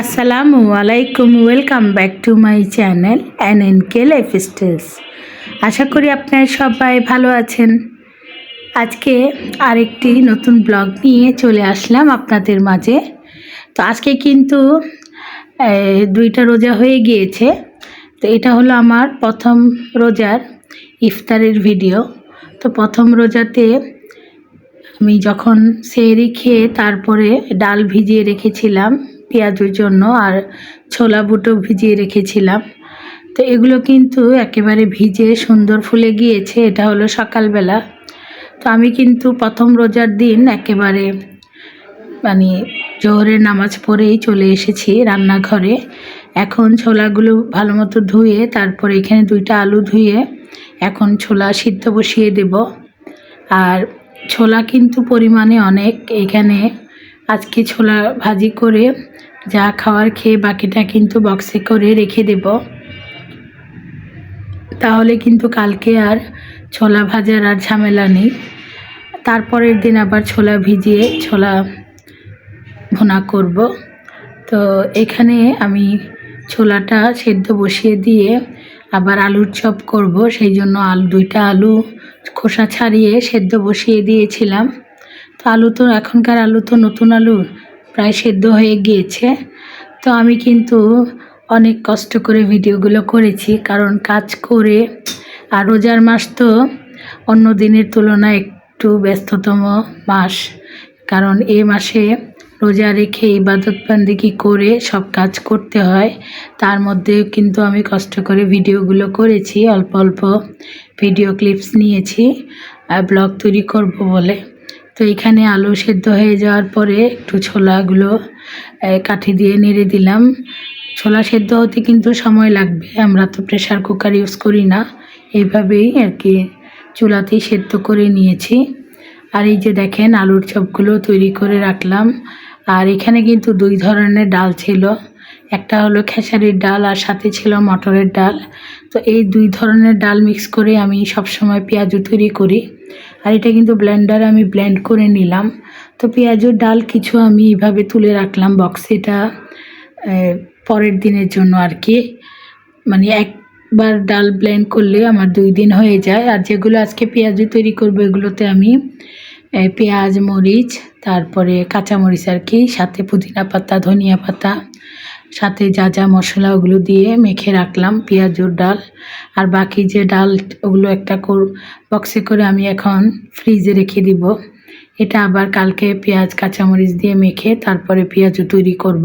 আসসালামু আলাইকুম welcome back to my channel N N K lifestyles আশা করি আপনারা সবাই ভালো আছেন। আজকে আরেকটি নতুন ব্লগ নিয়ে চলে আসলাম আপনাদের মাঝে। তো আজকে কিন্তু দুইটা রোজা হয়ে গিয়েছে। তো এটা হলো আমার প্রথম রোজার ইফতারের ভিডিও তো প্রথম রোজাতে আমি যখন সেরি খেয়ে তারপরে ডাল ভিজিয়ে রেখেছিলাম পেঁয়াজের জন্য আর ছোলা বুটো ভিজিয়ে রেখেছিলাম, তো এগুলো কিন্তু একেবারে ভিজে সুন্দর ফুলে গিয়েছে, এটা হলো সকালবেলা। তো আমি কিন্তু প্রথম রোজার দিন একেবারে মানে জোহরের নামাজ পড়েই চলে এসেছি রান্নাঘরে। এখন ছোলাগুলো ভালো মতো ধুয়ে তারপরে এখানে দুইটা আলু ধুয়ে এখন ছোলা সিদ্ধ বসিয়ে দেব। আর ছোলা কিন্তু পরিমাণে অনেক। এখানে আজকে ছোলা ভাজি করে যা খাওয়ার খেয়ে বাকিটা কিন্তু বক্সে করে রেখে দেব। তাহলে কিন্তু কালকে আর ছোলা ভাজার আর ঝামেলা নেই। তারপরের দিন আবার ছোলা ভিজিয়ে ছোলা ভুনা করব। তো এখানে আমি ছোলাটা সেদ্ধ বসিয়ে দিয়ে আবার আলুর চপ করব, সেই জন্য আলু, দুইটা আলু খোসা ছাড়িয়ে সেদ্ধ বসিয়ে দিয়েছিলাম। তো আলু তো, এখনকার আলু তো নতুন আলু, প্রায় সেদ্ধ হয়ে গিয়েছে। তো আমি কিন্তু অনেক কষ্ট করে ভিডিওগুলো করেছি, কারণ কাজ করে আর রোজার মাস তো অন্য দিনের তুলনায় একটু ব্যস্ততম মাস, কারণ এ মাসে রোজা রেখে ইবাদত বান্দিকি করে সব কাজ করতে হয়, তার মধ্যে কিন্তু আমি কষ্ট করে ভিডিওগুলো করেছি, অল্প অল্প ভিডিও ক্লিপস নিয়েছি, আর ব্লগ তৈরি করব বলে। তো এখানে আলু সেদ্ধ হয়ে যাওয়ার পরে একটু ছোলাগুলো কাঠি দিয়ে নেড়ে দিলাম। ছোলা সেদ্ধ হতে কিন্তু সময় লাগবে, আমরা তো প্রেশার কুকার ইউজ করি না, এইভাবেই আর কি চুলাতেই সেদ্ধ করে নিয়েছি। আর এই যে দেখেন আলুর চপগুলো তৈরি করে রাখলাম আর এখানে কিন্তু দুই ধরনের ডাল ছিল। একটা হলো খেসারির ডাল আর সাথে ছিল মটরের ডাল। তো এই দুই ধরনের ডাল মিক্স করে আমি সবসময় পেঁয়াজু তৈরি করি। আর এটা কিন্তু ব্লেন্ডারে আমি ব্লেন্ড করে নিলাম। তো পেঁয়াজুর ডাল কিছু আমি এইভাবে তুলে রাখলাম বক্সে এটা পরের দিনের জন্য আর কি। মানে একবার ডাল ব্লেন্ড করলে আমার দুই দিন হয়ে যায়। আর যেগুলো আজকে পেঁয়াজু তৈরি করব এগুলোতে আমি পেঁয়াজ, মরিচ, তারপরে কাঁচামরিচ আর কি, সাথে পুদিনা পাতা, ধনিয়া পাতা, সাথে যা যা মশলা ওগুলো দিয়ে মেখে রাখলাম পেঁয়াজুর ডাল আর বাকি যে ডাল ওগুলো একটা বক্সে করে আমি এখন ফ্রিজে রেখে দিব এটা আবার কালকে পেঁয়াজ, কাঁচামরিচ দিয়ে মেখে তারপরে পেঁয়াজু তৈরি করব।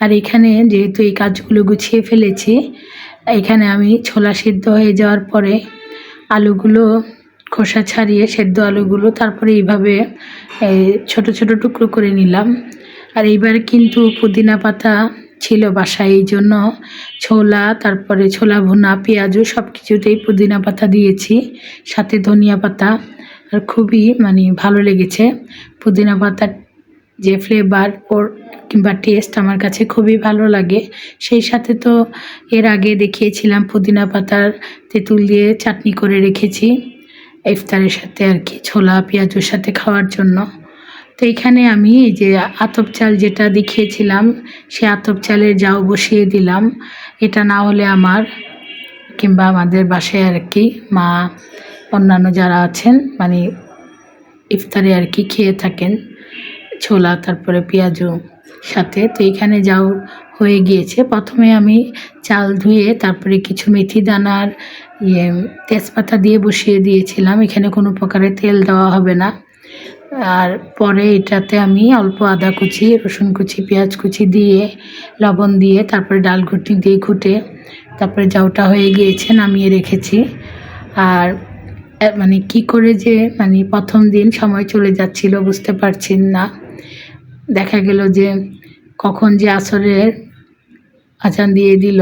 আর এখানে যেহেতু এই কাজগুলো গুছিয়ে ফেলেছি, এখানে আমি ছোলা সিদ্ধ হয়ে যাওয়ার পরে আলুগুলো খোসা ছাড়িয়ে সেদ্ধ আলুগুলো তারপরে এইভাবে এই, ছোট ছোট টুকরো করে নিলাম। আর এইবার কিন্তু পুদিনা পাতা ছিল বাসায় এই জন্য ছোলা তারপরে ছোলা ভুনা পেঁয়াজু সব কিছুতেই পুদিনা পাতা দিয়েছি সাথে ধনিয়া পাতা। আর খুবই মানে ভালো লেগেছে। পুদিনা পাতার যে ফ্লেভার ওর কিংবা টেস্ট আমার কাছে খুবই ভালো লাগে। সেই সাথে তো এর আগে দেখিয়েছিলাম পুদিনা পাতার তেঁতুল দিয়ে চাটনি করে রেখেছি। ইফতারের সাথে আর কি, ছোলা, পেঁয়াজুর সাথে খাওয়ার জন্য। তো এখানে আমি যে আতপ চাল যেটা দেখিয়েছিলাম সে আতপ চালের যাও বসিয়ে দিলাম। এটা না হলে আমার কিংবা আমাদের বাসায় আর কি, মা, অন্যান্য যারা আছেন মানে ইফতারে আর কি খেয়ে থাকেন। ছোলা, তারপরে পেঁয়াজু সাথে। তো এখানে যাও হয়ে গিয়েছে, প্রথমে আমি চাল ধুয়ে তারপরে কিছু মেথি দানার ইয়ে তেজপাতা দিয়ে বসিয়ে দিয়েছিলাম। এখানে কোনো প্রকারে তেল দেওয়া হবে না। আর পরে এটাতে আমি অল্প আদা কুচি, রসুন কুচি, পেঁয়াজ কুচি দিয়ে, লবণ দিয়ে, তারপরে ডাল ঘুটনি দিয়ে ঘুটে তারপরে যাওটা হয়ে গিয়েছে, নামিয়ে রেখেছি। আর মানে কি করে যে মানে প্রথম দিন সময় চলে যাচ্ছিল বুঝতে পারছেন না। দেখা গেল যে কখন যে আসরের আচান দিয়ে দিল।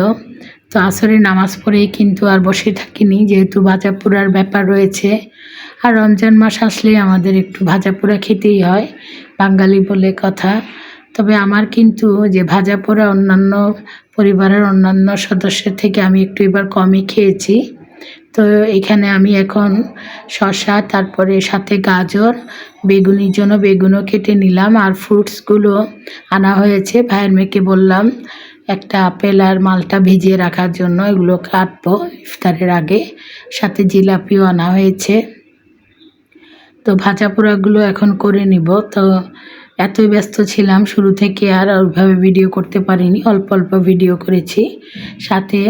তো আসরের নামাজ পড়েই কিন্তু আর বসে থাকিনি, যেহেতু ভাজা পোড়ার ব্যাপার রয়েছে। আর রমজান মাস আসলে আমাদের একটু ভাজা পোড়া খেতেই হয়, বাঙালি বলে কথা। তবে আমার কিন্তু যে ভাজা পোড়া অন্যান্য পরিবারের অন্যান্য সদস্যের থেকে আমি একটু এবার কমই খেয়েছি। তো এখানে আমি এখন শসা, তারপরে সাথে গাজর, বেগুনির জন্য বেগুনও কেটে নিলাম আর ফ্রুটসগুলো আনা হয়েছে। ভাইয়ের মেয়েকে বললাম, একটা আপেল আর মালটা ভিজিয়ে রাখার জন্য এগুলো কাটবো ইফতারের আগে। সাথে জিলাপিও আনা হয়েছে। তো ভাজা পোড়াগুলো এখন করে নিব। তো এতই ব্যস্ত ছিলাম, শুরু থেকে আর ওইভাবে ভিডিও করতে পারিনি, অল্প অল্প ভিডিও করেছি। সাথে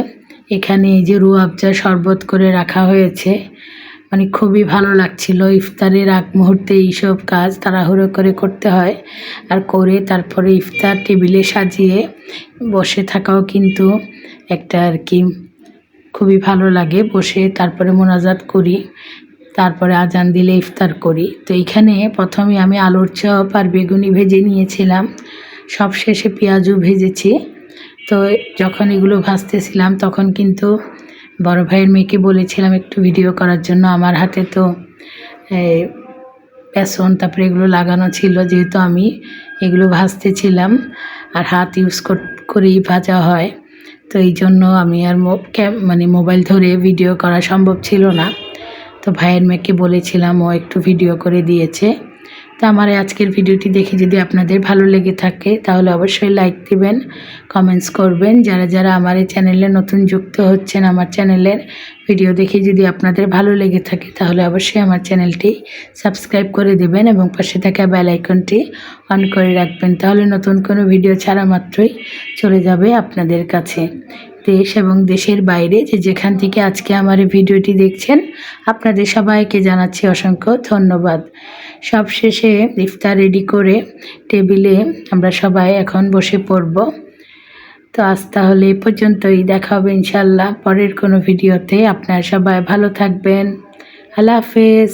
এখানে এই যে রু আফজা শরবত করে রাখা হয়েছে। মানে খুবই ভালো লাগছিল। ইফতারের আগ মুহূর্তে এইসব কাজ তাড়াহুড়ো করে করতে হয় আর করে তারপরে ইফতার টেবিলে সাজিয়ে বসে থাকাও কিন্তু একটা আর কি খুবই ভালো লাগে। বসে তারপরে মোনাজাত করি, তারপরে আজান দিলে ইফতার করি। তো এইখানে প্রথমে আমি আলুর চপ আর বেগুনি ভেজে নিয়েছিলাম। সব শেষে পেঁয়াজও ভেজেছি। তো যখন এগুলো ভাজতেছিলাম, তখন কিন্তু বড় ভাইয়ের মেয়েকে বলেছিলাম একটু ভিডিও করার জন্য আমার হাতে তো বেসন, তারপরে এগুলো লাগানো ছিল যেহেতু আমি এগুলো ভাজতেছিলাম আর হাত ইউজ করেই ভাজা হয়। তো এই জন্য আমি আর মানে মোবাইল ধরে ভিডিও করা সম্ভব ছিল না। তো ভাইয়ের মেয়েকে বলেছিলাম ও একটু ভিডিও করে দিয়েছে। তো আমার আজকের ভিডিওটি দেখে যদি আপনাদের ভালো লেগে থাকে, তাহলে অবশ্যই লাইক দিবেন কমেন্টস করবেন। যারা যারা আমার এই চ্যানেলে নতুন যুক্ত হচ্ছেন, আমার চ্যানেলের ভিডিও দেখে যদি আপনাদের ভালো লেগে থাকে, তাহলে অবশ্যই আমার চ্যানেলটি সাবস্ক্রাইব করে দেবেন এবং পাশে থাকা বেল আইকনটি অন করে রাখবেন। তাহলে নতুন কোনো ভিডিও ছাড়া মাত্রই চলে যাবে আপনাদের কাছে। দেশ এবং দেশের বাইরে যে যেখান থেকে আজকে আমার এই ভিডিওটি দেখছেন, আপনাদের সবাইকে জানাচ্ছি অসংখ্য ধন্যবাদ। সব শেষে ইফতার রেডি করে টেবিলে আমরা সবাই এখন বসে পড়ব। তো আজ তাহলে এ পর্যন্তই, দেখা হবে ইনশাল্লাহ পরের কোনো ভিডিওতে। আপনারা সবাই ভালো থাকবেন। আল্লাহ হাফেজ।